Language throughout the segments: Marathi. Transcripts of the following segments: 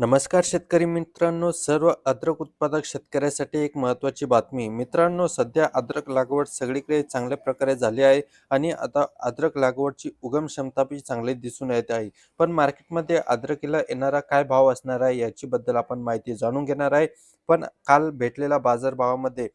नमस्कार शेतकरी मित्रांनो सर्व अद्रक उत्पादक शेतकऱ्यासाठी एक महत्त्वाची बातमी. मित्रांनो सध्या अद्रक लागवड सगळीकडे चांगल्या प्रकारे झाली आहे आणि आता अद्रक लागवडची उगम क्षमता बी चांगली दिसून येत आहे. पण मार्केटमध्ये अद्रकीला येणारा काय भाव असणार आहे याची बद्दल आपण माहिती जाणून घेणार आहे. पण काल भेटलेल्या बाजारभावामध्ये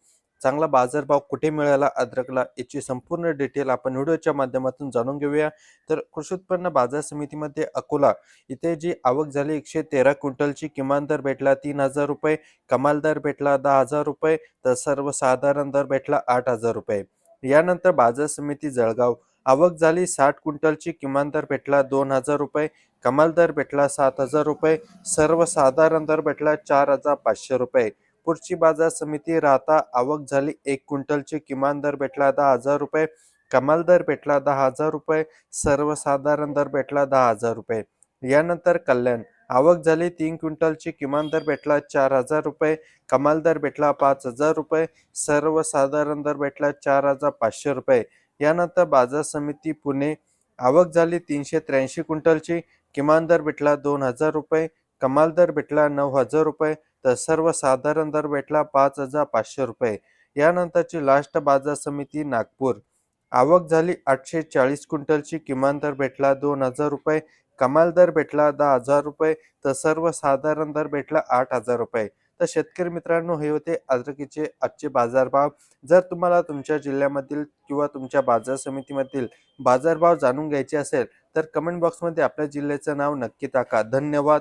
चांगला बाजारभाव कुठे मिळाला अद्रकला याची संपूर्ण डिटेल आपण व्हिडिओच्या माध्यमातून जाणून घेऊया. तर कृषी उत्पन्न बाजार समितीमध्ये अकोला इथे जी आवक झाली एकशे तेरा क्विंटलची किमान दर भेटला तीन हजार रुपये कमाल दर भेटला दहा हजार रुपये तर सर्वसाधारण दर भेटला आठ हजार रुपये. यानंतर बाजार समिती जळगाव आवक झाली साठ क्विंटलची किमान दर भेटला दोन हजार रुपये कमाल दर भेटला सात हजार रुपये सर्वसाधारण दर भेटला चार हजार पाचशे रुपये. पुढची बाजार समिती राहता आवक झाली. एक क्विंटलची किमान दर भेटला दहा हजार रुपये. कमाल दर भेटला दहा हजार रुपये. सर्वसाधारण दर भेटला दहा हजार रुपये. यानंतर कल्याण. आवक झाली तीन क्विंटलची किमान दर भेटला चार हजार रुपये. कमाल दर भेटला पाच हजार रुपये. सर्वसाधारण दर भेटला चार हजार पाचशे रुपये. यानंतर बाजार समिती पुणे. आवक झाली तीनशे त्र्याऐंशी क्विंटलची. किमान दर भेटला दोन हजार रुपये. कमाल दर भेटला नऊ हजार रुपये. तर सर्वसाधारण दर भेटला पाच हजार पाचशे रुपये. यानंतरची लास्ट बाजार समिती नागपूर. आवक झाली आठशे चाळीस क्विंटलची किमान दर भेटला दोन हजार रुपये कमाल दर भेटला दहा हजार रुपये तर सर्वसाधारण दर भेटला आठ हजार रुपये. तर शेतकरी मित्रांनो हे होते अद्रकीचे आजचे बाजारभाव. जर तुम्हाला तुमच्या जिल्ह्यामधील किंवा तुमच्या बाजार समितीमधील बाजारभाव जाणून घ्यायचे असेल तर कमेंट बॉक्समध्ये आपल्या जिल्ह्याचं नाव नक्की टाका. धन्यवाद.